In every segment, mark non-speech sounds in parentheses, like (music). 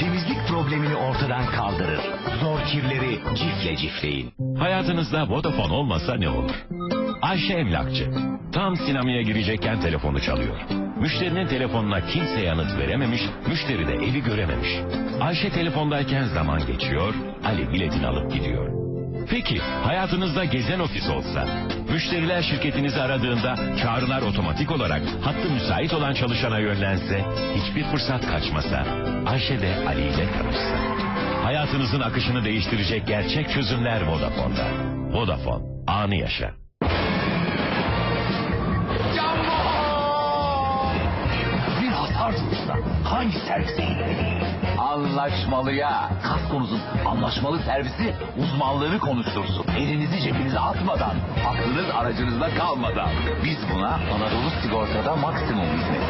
temizlik problemini ortadan kaldırır. Zor kirleri cifle cifleyin. Hayatınızda Vodafone olmasa ne olur? Ayşe Emlakçı. Tam sinemaya girecekken telefonu çalıyor. Müşterinin telefonuna kimse yanıt verememiş, müşteri de evi görememiş. Ayşe telefondayken zaman geçiyor, Ali biletini alıp gidiyor. Peki hayatınızda gezen ofis olsa, müşteriler şirketinizi aradığında çağrılar otomatik olarak hattı müsait olan çalışana yönlense, hiçbir fırsat kaçmasa, Ayşe de Ali ile tanışsa. Hayatınızın akışını değiştirecek gerçek çözümler Vodafone'da. Vodafone, anı yaşa. Durursa hangi servise? Anlaşmalıya. Kaskonuzun anlaşmalı servisi uzmanlığını konuştursun. Elinizi cebinize atmadan, aklınız aracınızda kalmadan. Biz buna Anadolu Sigorta'da maksimum hizmet.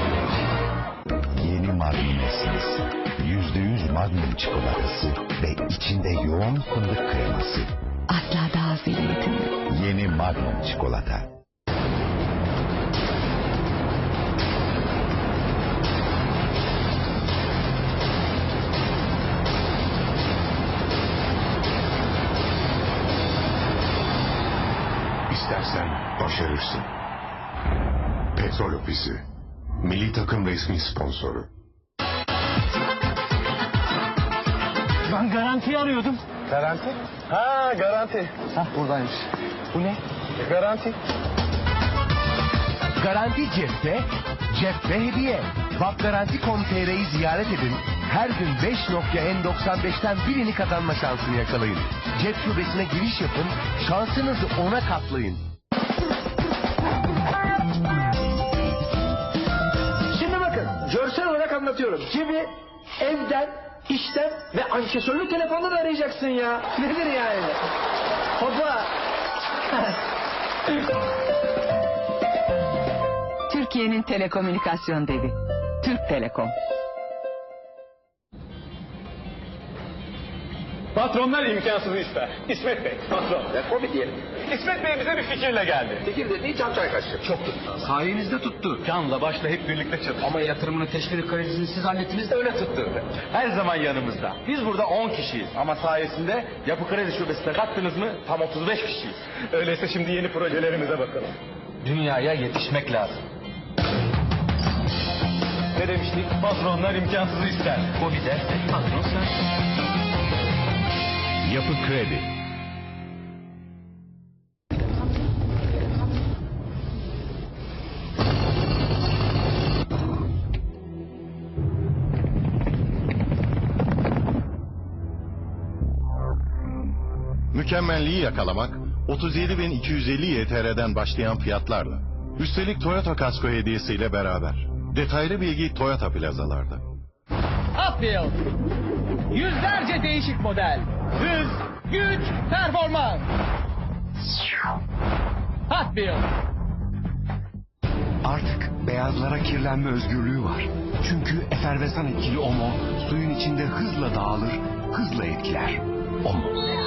Yeni Magnum Essence. Yüzde yüz Magnum çikolatası ve içinde yoğun fındık kreması. Asla daha zilletini. Yeni Magnum çikolata. İstersen başarırsın. Petrol Ofisi. Milli takım resmi sponsoru. Ben garanti arıyordum. Garanti? Ha garanti. Hah buradaymış. Bu ne? Garanti. Garanti cepte, cepte hediye. Vakgaranti.com.tr'yi ziyaret edin. Her gün 5 Nokia N95'ten birini kazanma şansını yakalayın. Cep şubesine giriş yapın, şansınızı ona katlayın. Anlatıyorum. Cebi evden, işten ve ankesörlü telefondan arayacaksın ya. (laughs) Nedir yani? Hopa. Türkiye'nin telekomünikasyon devi. Türk Telekom. Patronlar imkansızı ister. İsmet Bey, patron. Kobi diyelim. İsmet Bey bize bir fikirle geldi. Fikir dediği çam çay kaşığı. Çok tuttu. Sayenizde tuttu. Canla başla hep birlikte çalıştık. Ama yatırımını teşvik kredisini siz hallettiniz de öyle tuttu. Her zaman yanımızda. Biz burada 10 kişiyiz. Ama sayesinde Yapı Kredi Şubesi'ne kattınız mı tam 35 kişiyiz. Öyleyse şimdi yeni projelerimize bakalım. Dünyaya yetişmek lazım. Ne demiştik? Patronlar imkansızı ister. Kobi dersek patron sen. Yapı Kredi. Mükemmelliği yakalamak 37.250 YTR'den başlayan fiyatlarla. Üstelik Toyota kasko hediyesiyle beraber. Detaylı bilgi Toyota plazalarda. Upfield. Yüzlerce değişik model. Hız, güç, performans. Hot Wheels. Artık beyazlara kirlenme özgürlüğü var. Çünkü efervesan etkili Omo suyun içinde hızla dağılır, hızla etkiler. Omo,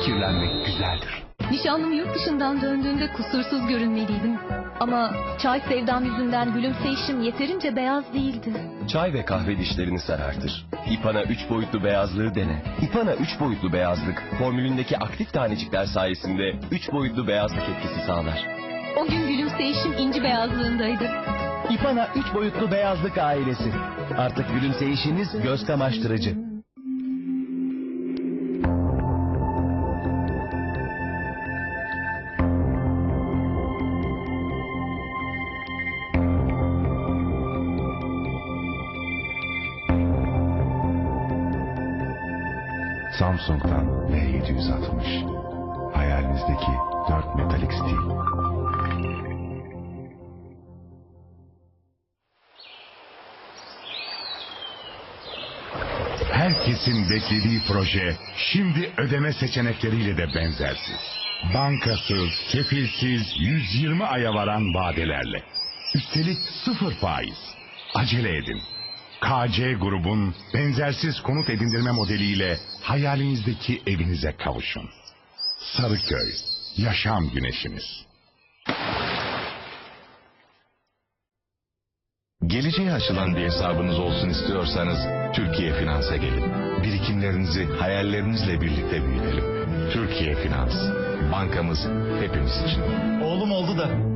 kirlenmek güzeldir. Nişanlım yurt dışından döndüğünde kusursuz görünmeliydim. Ama çay sevdam yüzünden gülümseyişim yeterince beyaz değildi. Çay ve kahve dişlerini sarartır. İpana 3 boyutlu beyazlığı dene. İpana 3 boyutlu beyazlık, formülündeki aktif tanecikler sayesinde 3 boyutlu beyazlık etkisi sağlar. O gün gülümseyişim inci beyazlığındaydı. İpana 3 boyutlu beyazlık ailesi. Artık gülümseyişiniz göz kamaştırıcı. Samsung'dan M760. Hayalinizdeki 4 metalik stil. Herkesin beklediği proje şimdi ödeme seçenekleriyle de benzersiz. Bankasız, kefilsiz 120 aya varan vadelerle. Üstelik sıfır faiz. Acele edin. KC grubun benzersiz konut edindirme modeliyle hayalinizdeki evinize kavuşun. Sarıköy, yaşam güneşiniz. Geleceğe açılan bir hesabınız olsun istiyorsanız Türkiye Finans'a gelin. Birikimlerinizi hayallerinizle birlikte büyütelim. Türkiye Finans. Bankamız hepimiz için. Oğlum oldu da.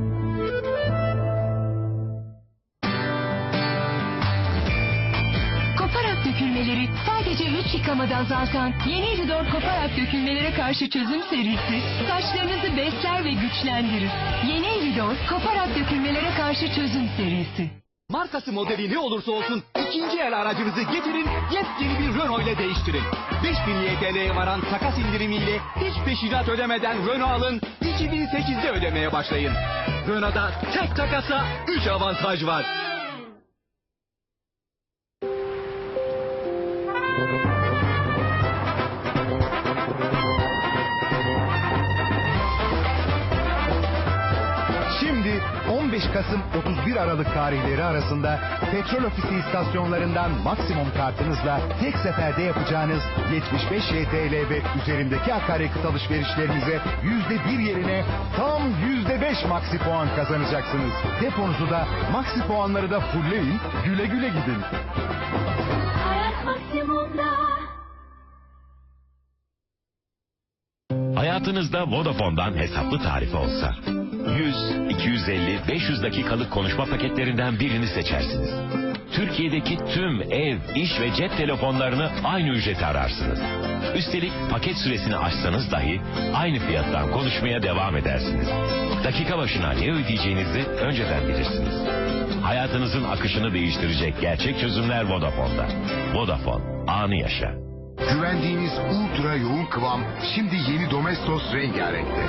Sadece 3 yıkamada azaltan yeni Eridor Koparak dökülmelere karşı çözüm serisi saçlarınızı besler ve güçlendirir. Yeni Eridor Koparak dökülmelere karşı çözüm serisi. Markası modeli ne olursa olsun ikinci el aracınızı getirin yepyeni bir Renault ile değiştirin. 5000 YTL'ye varan takas indirimiyle hiç peşinat ödemeden Renault alın 2008'de ödemeye başlayın. Renault'da tek takasa 3 avantaj var. 15 Kasım 31 Aralık tarihleri arasında petrol ofisi istasyonlarından maksimum kartınızla tek seferde yapacağınız 75 YTL ve üzerindeki akaryakıt alışverişlerinize %1 yerine tam %5 maksi puan kazanacaksınız. Deponuzu da maksi puanları da fullleyin, güle güle gidin. Hayatınızda Vodafone'dan hesaplı tarifi olsa 100, 250, 500 dakikalık konuşma paketlerinden birini seçersiniz. Türkiye'deki tüm ev, iş ve cep telefonlarını aynı ücrete ararsınız. Üstelik paket süresini açsanız dahi aynı fiyattan konuşmaya devam edersiniz. Dakika başına ne ödeyeceğinizi önceden bilirsiniz. Hayatınızın akışını değiştirecek gerçek çözümler Vodafone'da. Vodafone, anı yaşa. Güvendiğiniz ultra yoğun kıvam şimdi yeni Domestos rengarenkte.